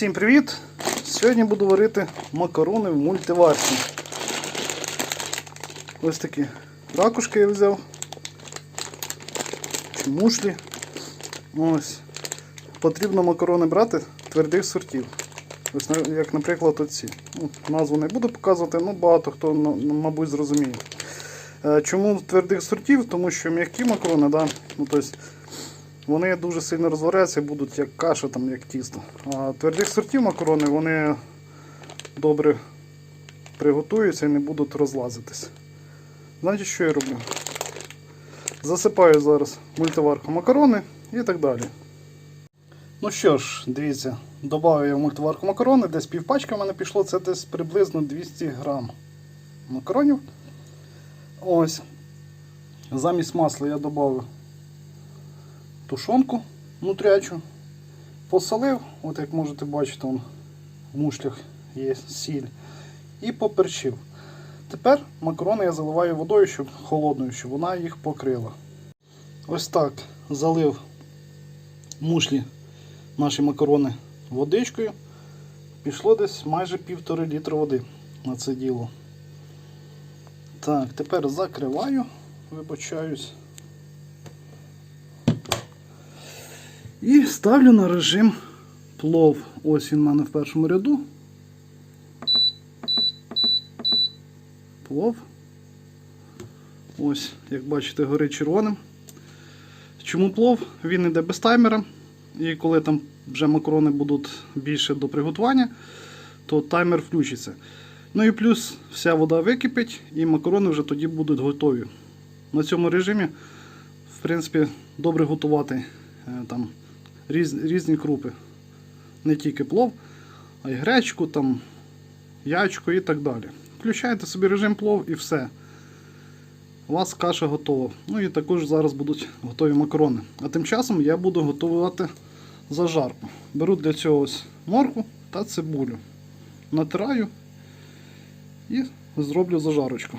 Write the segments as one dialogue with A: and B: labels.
A: Всім привіт! Сьогодні буду варити макарони в мультиварці. Ось такі ракушки я взяв. Чи мушлі. Ось. Потрібно макарони брати твердих сортів. Ось, як, наприклад, оці. Ну, назву не буду показувати, ну багато хто, ну, мабуть, зрозуміє. Е, Чому твердих сортів? Тому що м'які макарони, да? ну, тобто, вони дуже сильно розваряться і будуть як каша, там, як тісто. А твердих сортів макарони вони добре приготуються і не будуть розлазитись. Знаєте, що я роблю? Засипаю зараз мультиварку макарони і так далі. Ну що ж, дивіться, додав я в мультиварку макарони, десь півпачка в мене пішло, це десь приблизно 200 грам макаронів. Ось. Замість масла я додав тушонку внутрячу, посолив, от як можете бачити, в мушлях є сіль, і поперчив. Тепер макарони я заливаю водою, щоб холодною, щоб вона їх покрила. Ось так залив мушлі наші макарони водичкою. Пішло десь майже півтори літра води на це діло. Так, тепер закриваю, вибачаюсь. І ставлю на режим плов. Ось він в мене в першому ряду. Плов. Ось, як бачите, горить червоним. Чому плов? Він йде без таймера. І коли там вже макарони будуть більше до приготування, то таймер включиться. Ну і плюс вся вода википить, і макарони вже тоді будуть готові. На цьому режимі, в принципі, добре готувати е, там різ, різні крупи. Не тільки плов, а й гречку, там, ячко і так далі. Включаєте собі режим плов і все. У вас каша готова. Ну і також зараз будуть готові макарони. А тим часом я буду готувати зажарку. Беру для цього ось моркву та цибулю. Натираю і зроблю зажарочку.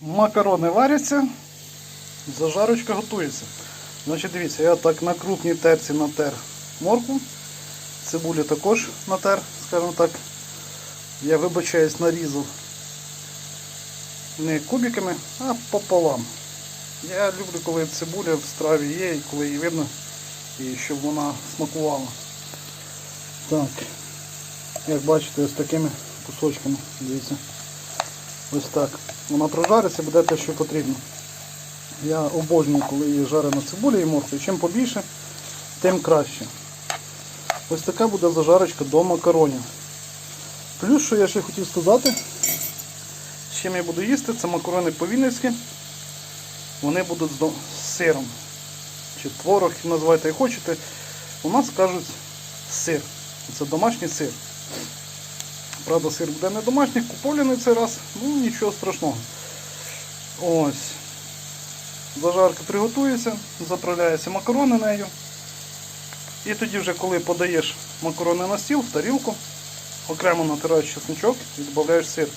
A: Макарони варяться, зажарочка готується. Значить, дивіться, я так на крупній терці натер моркву, цибулю також натер, скажімо так. Я вибачаюсь, нарізав не кубиками, а пополам. Я люблю, коли цибуля в страві є і коли її видно, і щоб вона смакувала. Так, як бачите, ось такими кусочками, дивіться. Ось так. Вона прожариться, буде те, що потрібно. Я обожнюю, коли є жарена цибуля і морква. Чим побільше, тим краще. Ось така буде зажарочка до макаронів. Плюс, що я ще хотів сказати, з чим я буду їсти, це макарони по-вінницьки. Вони будуть з сиром. Чи творог, називайте як хочете. У нас кажуть сир. Це домашній сир. Правда, сир буде не домашній, купований цей раз, ну нічого страшного. Ось. Зажарка приготується, заправляється макарони нею. І тоді вже коли подаєш макарони на стіл, в тарілку, окремо натираєш чесничок і додаєш сир.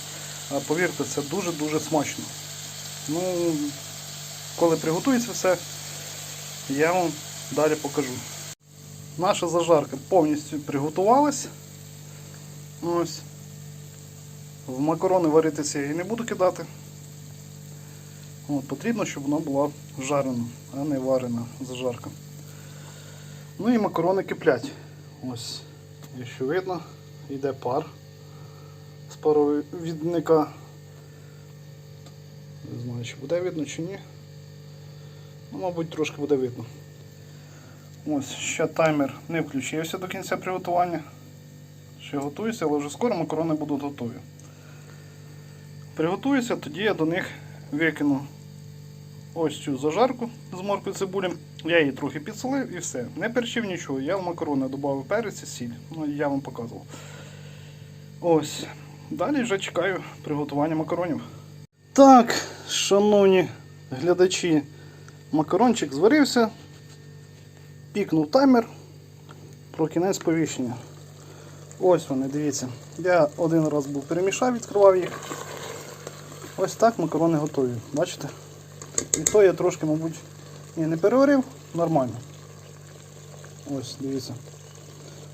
A: Повірте, це дуже-дуже смачно. Ну, коли приготується все, я вам далі покажу. Наша зажарка повністю приготувалась. Ось. В макарони варитися я її не буду кидати. От, потрібно, щоб вона була жарена, а не варена зажарка. Ну і макарони киплять. Ось, якщо видно, йде пар з паровідника. Не знаю, чи буде видно, чи ні. Ну, мабуть, трошки буде видно. Ось, ще таймер не включився до кінця приготування. Ще готуюся, але вже скоро макарони будуть готові. Приготуюся, тоді я до них викину ось цю зажарку з моркви цибулі. Я її трохи підсолив і все. Не перчив нічого. Я в макарони додав перець і сіль. Ну, я вам показував. Ось. Далі вже чекаю приготування макаронів. Так, шановні глядачі, макарончик зварився. Пікнув таймер про кінець повіщення. Ось вони, дивіться. Я один раз був перемішав, відкривав їх. Ось так макарони готові. Бачите? І то я трошки, мабуть, ні, не переварив, нормально. Ось, дивіться.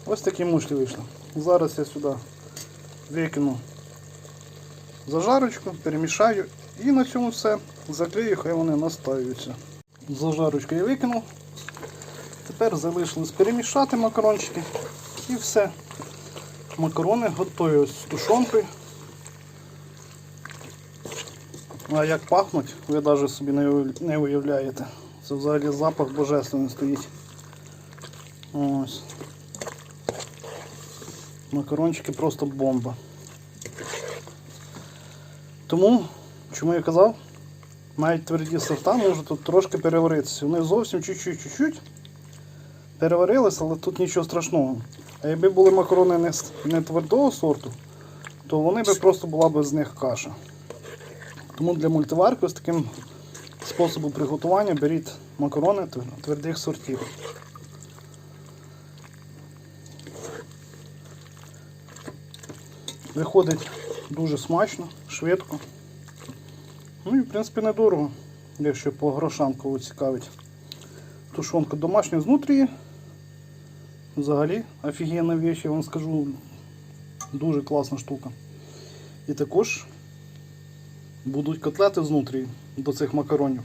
A: Ось такі мушлі вийшли. Зараз я сюди викину зажарочку, перемішаю і на цьому все. Закрию, хай вони настаються. Зажарочку я викинув. Тепер залишилось перемішати макарончики і все. Макарони готові з тушонкою. А як пахнуть, ви навіть собі не уявляєте. Це взагалі запах божественний стоїть. Ось. Макарончики просто бомба. Тому, чому я казав, навіть тверді сорта можуть тут трошки переваритися. Вони зовсім чуть-чуть переварилися, але тут нічого страшного. А якби були макарони не, твердого сорту, то вони би просто була б з них каша. Тому для мультиварки з таким способом приготування беріть макарони твердих сортів. Виходить дуже смачно, швидко. Ну і в принципі недорого, якщо по грошам кого цікавить. Тушонка домашня знутрі. Взагалі офігенна вещь, я вам скажу. Дуже класна штука. І також будуть котлети знутрі до цих макаронів.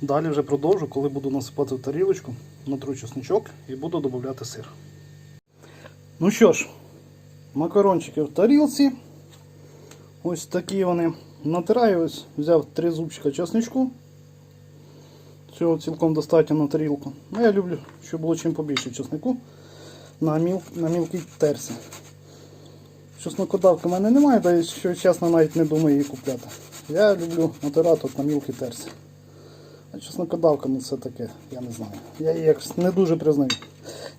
A: Далі вже продовжу, коли буду насипати в тарілочку, натру чесничок і буду додати сир. Ну що ж, макарончики в тарілці. Ось такі вони. Натираю, ось взяв три зубчика чесничку. Цього цілком достатньо на тарілку. Ну, я люблю, щоб було чим побільше чеснику на, міл, на мілкій терсі. Чеснокодавки в мене немає, та що чесно навіть не думаю її купляти. Я люблю натирати от на мілкій терсі. А чеснокодавка, ну це таке, я не знаю. Я її якось не дуже признаю.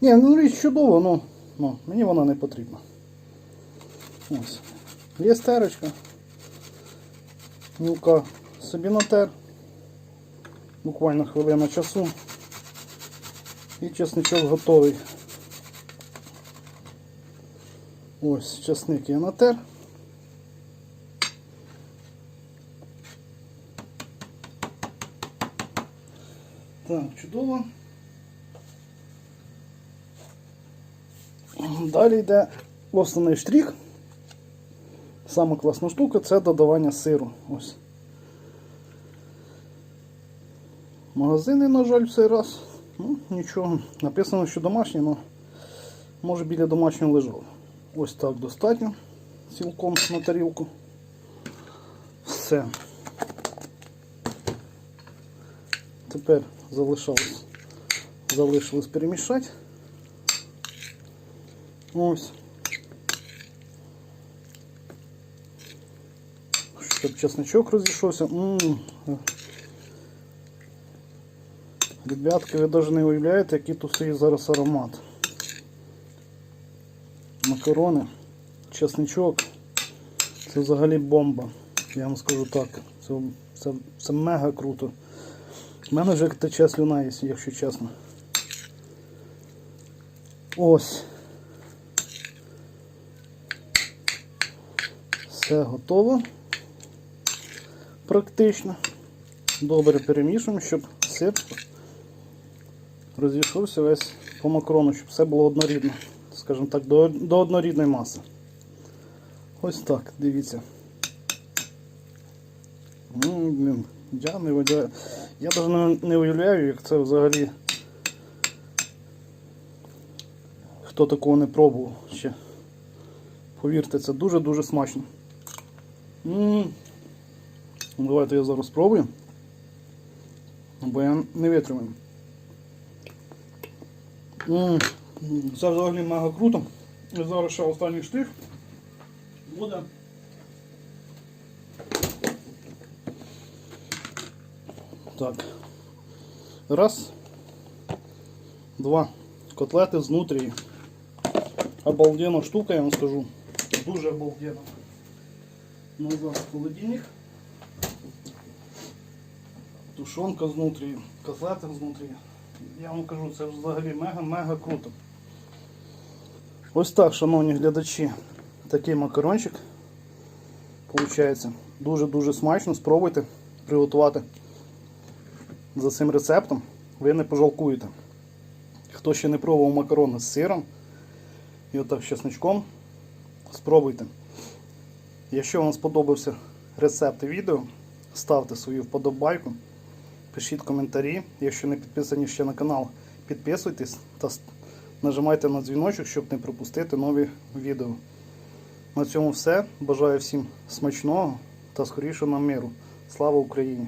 A: Ні, ну річ чудово, ну, ну мені вона не потрібна. Ось. Є стерочка. Мілка собі натер. Буквально хвилина часу. І чесничок готовий. Ось чесник я натер. Так, чудово. Далі йде основний штрих. Сама класна штука це додавання сиру. Ось. Магазини, на жаль, в цей раз. Ну, нічого. Написано, що домашнє, але може біля домашнього лежало. Ось так достатньо. Цілком на тарілку. Все. Тепер залишилось, залишилось перемішати. Ось. Щоб чесночок розійшовся. М. Ребятки, ви навіть не уявляєте, який тут стоїть зараз аромат. Макарони, чесничок. Це взагалі бомба. Я вам скажу так. Це, це, це мега круто. У мене вже тече слюна, якщо чесно. Ось. Все готово. Практично. Добре перемішуємо, щоб сир розійшовся весь по макарону, щоб все було однорідно. Скажімо так, до, до однорідної маси. Ось так, дивіться. Ну, я не. Я навіть не уявляю, як це взагалі. Хто такого не пробував ще. Повірте, це дуже-дуже смачно. М. Ну, Давайте я зараз спробую. Бо я не витримаю. М, Це взагалі мега круто. І зараз ще останній штрих буде. Так. Раз. Два. Котлети знутрі. Обалденна штука, я вам скажу. Дуже обалденна. Назад в холодильник. Тушонка знутрі, котлети знутрі. Я вам кажу, це взагалі мега-мега круто. Ось так, шановні глядачі, такий макарончик. Получається дуже-дуже смачно. Спробуйте приготувати за цим рецептом. Ви не пожалкуєте. Хто ще не пробував макарони з сиром і отак з чесночком, спробуйте. Якщо вам сподобався рецепт відео, ставте свою вподобайку, пишіть коментарі. Якщо не підписані ще на канал, підписуйтесь та нажимайте на дзвіночок, щоб не пропустити нові відео. На цьому все. Бажаю всім смачного та скорішого нам миру. Слава Україні!